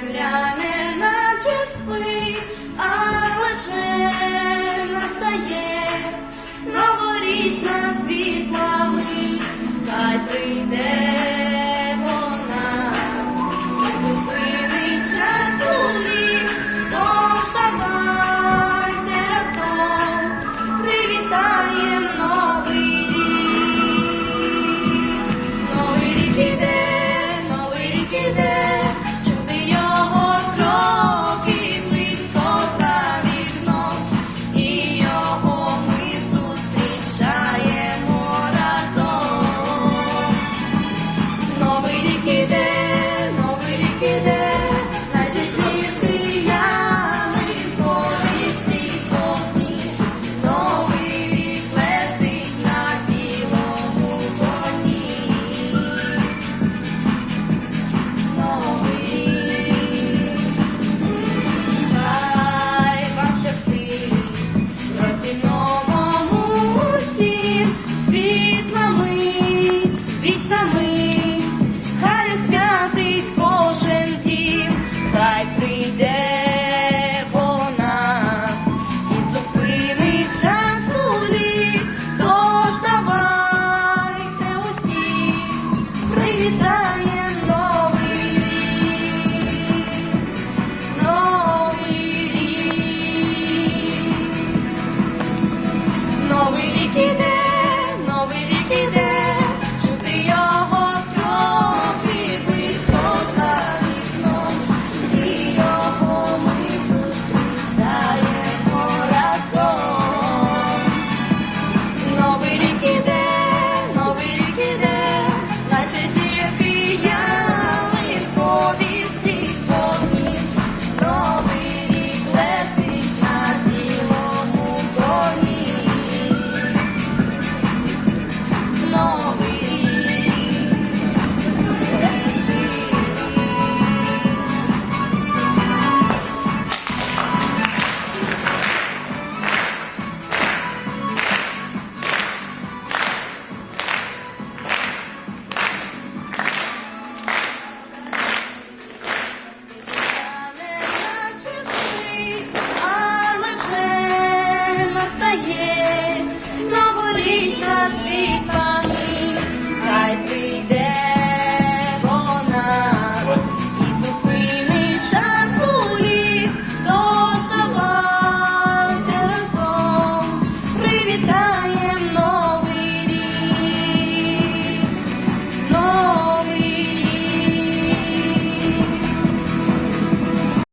земля не наче спить, але вже настає новорічна світла мить, хай прийде. time. Bye.